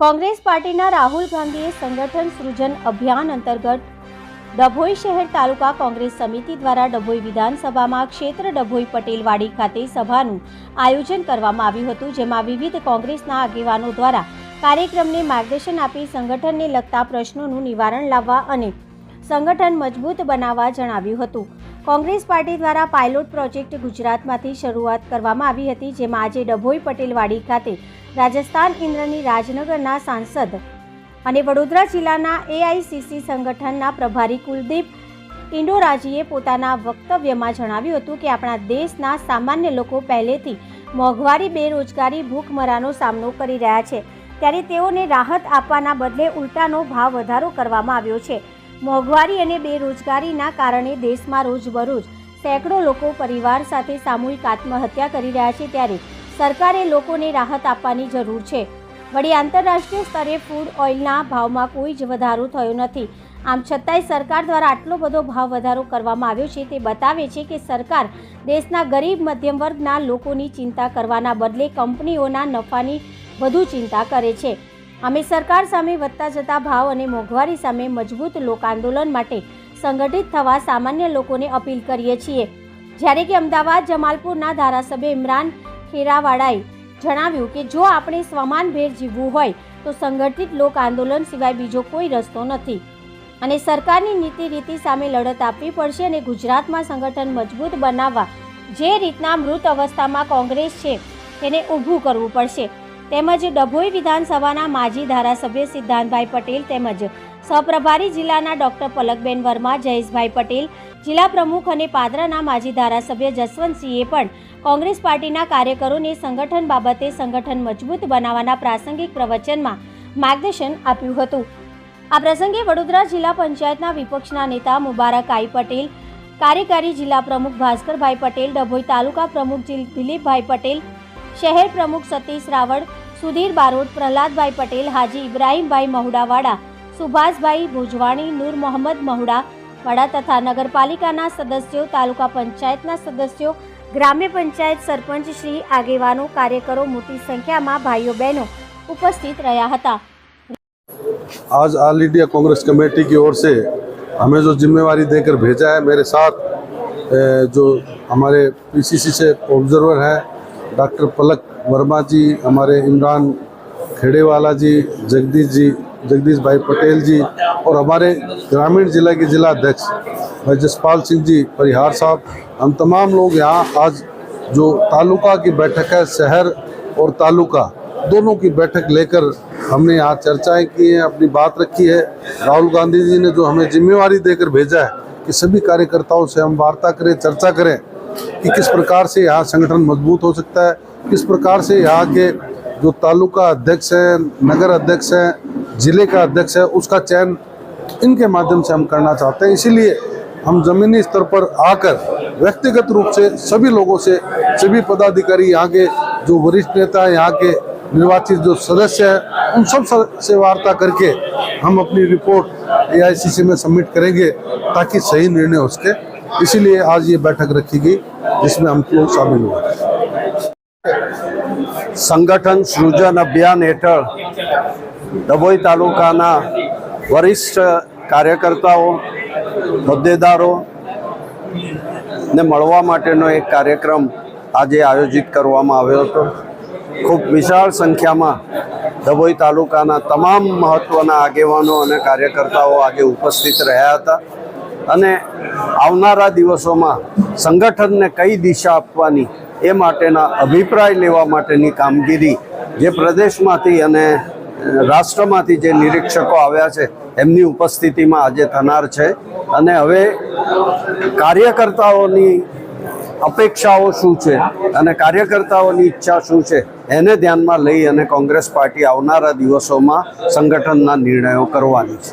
કોંગ્રેસ પાર્ટીના રાહુલ ગાંધીએ સંગઠન સૃજન અભિયાન અંતર્ગત ડભોઈ શહેર તાલુકા કોંગ્રેસ સમિતિ દ્વારા ડભોઈ વિધાનસભામાં ક્ષેત્ર ડભોઈ પટેલવાડી ખાતે સભાનું આયોજન કરવામાં આવ્યું હતું, જેમાં વિવિધ કોંગ્રેસના આગેવાનો દ્વારા કાર્યક્રમને માર્ગદર્શન આપી સંગઠનને લગતા પ્રશ્નોનું નિવારણ લાવવા અને સંગઠન મજબૂત બનાવવા જણાવ્યું હતું. કોંગ્રેસ પાર્ટી દ્વારા પાયલોટ પ્રોજેક્ટ ગુજરાતમાંથી શરૂઆત કરવામાં આવી હતી, જેમાં આજે ડભોઈ પટેલવાડી ખાતે રાજસ્થાન કેન્દ્રની રાજનગરના સાંસદ અને વડોદરા જિલ્લાના એઆઈસીસી સંગઠનના પ્રભારી કુલદીપ ઇન્ડોરાજીએ પોતાના વક્તવ્યમાં જણાવ્યું હતું કે આપણા દેશના સામાન્ય લોકો પહેલેથી મોંઘવારી, બેરોજગારી, ભૂખમરાનો સામનો કરી રહ્યા છે. ત્યારે તેઓને રાહત આપવાના બદલે ઉલટાનો ભાવ વધારો કરવામાં આવ્યો છે. મોંઘવારી અને બેરોજગારીના કારણે દેશમાં રોજબરોજ સેંકડો લોકો પરિવાર સાથે સામૂહિક આત્મહત્યા કરી રહ્યા છે ત્યારે સરકારે લોકોને રાહત આપવાની જરૂર છે. વળી આંતરરાષ્ટ્રીય સ્તરે ફૂડ ઓઇલના ભાવમાં કોઈ જ વધારો થયો નથી. આમ છતાંય સરકાર દ્વારા આટલો બધો ભાવ વધારો કરવામાં આવ્યો છે તે બતાવે છે કે સરકાર દેશના ગરીબ મધ્યમ વર્ગના લોકોની ચિંતા કરવાના બદલે કંપનીઓના નફાની વધુ ચિંતા કરે છે. અમે સરકાર સામે વધતા જતા ભાવ અને મોંઘવારી સામે મજબૂત લોક આંદોલન માટે સંગઠિત થવા સામાન્ય લોકોને અપીલ કરીએ છીએ. જ્યારે કે અમદાવાદ, જમાલપુરના ધારાસભ્ય ઇમરાન ખેરાવાળાએ જણાવ્યું કે જો આપણે સ્વમાનભેર જીવવું હોય, તો સંગઠિત લોક આંદોલન સિવાય બીજો કોઈ રસ્તો નથી. અને સરકારની નીતિ રીતિ સામે લડત આપવી પડશે અને ગુજરાતમાં સંગઠન મજબૂત બનાવવા જે રીતના મૃત અવસ્થામાં કોંગ્રેસ છે, તેને ઊભું કરવું પડશે. તેમજ ડભોઈ વિધાનસભાના માજી ધારાસભ્ય સિદ્ધાંતભાઈ પટેલ તેમજ સહપ્રભારી જિલ્લાના ડોક્ટર પલકબેન વર્મા, જયેશભાઈ પટેલ, જિલ્લા પ્રમુખ અને પાદરાના માજી ધારાસભ્ય જસવંતસિંહે પણ કોંગ્રેસ પાર્ટીના કાર્યકરોને સંગઠન બાબતે સંગઠન મજબૂત બનાવવાના પ્રાસંગિક પ્રવચનમાં માર્ગદર્શન આપ્યું હતું. આ પ્રસંગે વડોદરા જિલ્લા પંચાયતના વિપક્ષના નેતા મુબારક આઈ પટેલ, કાર્યકારી જિલ્લા પ્રમુખ ભાસ્કરભાઈ પટેલ, ડભોઈ તાલુકા પ્રમુખ દિલીપભાઈ પટેલ, શહેર પ્રમુખ સતીશ રાવળ સુધીર બારોટ પ્રહલાદભાઈ પટેલ હાજી ઇબ્રાહીમભાઈ મહુડાવાડા સુભાષભાઈ ભુજવાણી નૂર મોહમ્મદ મહુડાવાડા તથા નગરપાલિકાના સદસ્યો તાલુકા પંચાયતના સદસ્યો ગ્રામ્ય પંચાયત સરપંચ શ્રી આગેવાનો કાર્યકરો મોટી સંખ્યામાં ભાઈઓ બહેનો ઉપસ્થિત રહ્યા હતા आज ऑल इंडिया कांग्रेस कमेटी की ओर से हमें जो जिम्मेवारी देकर भेजा है मेरे साथ ए, जो हमारे पीसीसी से ऑब्जर्वर हैं डॉक्टर पलक वर्मा जी, हमारे इमरान खेड़ेवाला जी, जगदीश जी, जगदीश भाई पटेल जी और हमारे ग्रामीण जिला के जिला अध्यक्ष भाई जसपाल सिंह जी, परिहार साहब, हम तमाम लोग यहाँ आज जो तालुका की बैठक है, शहर और तालुका, दोनों की बैठक लेकर हमने यहाँ चर्चाएँ की हैं, अपनी बात रखी है। राहुल गांधी जी ने जो हमें जिम्मेवारी देकर भेजा है कि सभी कार्यकर्ताओं से हम वार्ता करें, चर्चा करें कि किस प्रकार से यहाँ संगठन मज़बूत हो सकता है, किस प्रकार से यहाँ के जो तालुका अध्यक्ष हैं, नगर अध्यक्ष हैं, ज़िले का अध्यक्ष है, उसका चयन इनके माध्यम से हम करना चाहते हैं। इसीलिए हम जमीनी स्तर पर आकर व्यक्तिगत रूप से सभी लोगों से, सभी पदाधिकारी, यहाँ के जो वरिष्ठ नेता हैं, यहाँ के निर्वाचित जो सदस्य हैं, उन सबसे वार्ता करके हम अपनी रिपोर्ट एआईसीसी में सबमिट करेंगे ताकि सही निर्णय हो सके। इसीलिए आज ये बैठक रखी गई जिसमें हम लोग शामिल हुए સંગઠન સૃજન અભિયાન હેઠળ ડભોઈ તાલુકાના વરિષ્ઠ કાર્યકર્તાઓ હોદ્દેદારો ને મળવા માટેનો એક કાર્યક્રમ આજે આયોજિત કરવામાં આવ્યો હતો ખૂબ વિશાળ સંખ્યામાં ડભોઈ તાલુકાના તમામ મહત્ત્વના આગેવાનો અને કાર્યકર્તાઓ આજે ઉપસ્થિત રહ્યા હતા અને આવનારા દિવસોમાં સંગઠનને કઈ દિશા આપવાની એ માટેના અભિપ્રાય લેવા માટેની કામગીરી જે પ્રદેશમાંથી અને રાષ્ટ્રમાંથી જે નિરીક્ષકો આવ્યા છે, એમની ઉપસ્થિતિમાં આજે થનાર છે. અને હવે કાર્યકર્તાઓની અપેક્ષાઓ શું છે અને કાર્યકર્તાઓની ઈચ્છા શું છે, એને ધ્યાનમાં લઈ અને કોંગ્રેસ પાર્ટી આવનારા દિવસોમાં સંગઠનના નિર્ણયો કરવાની છે.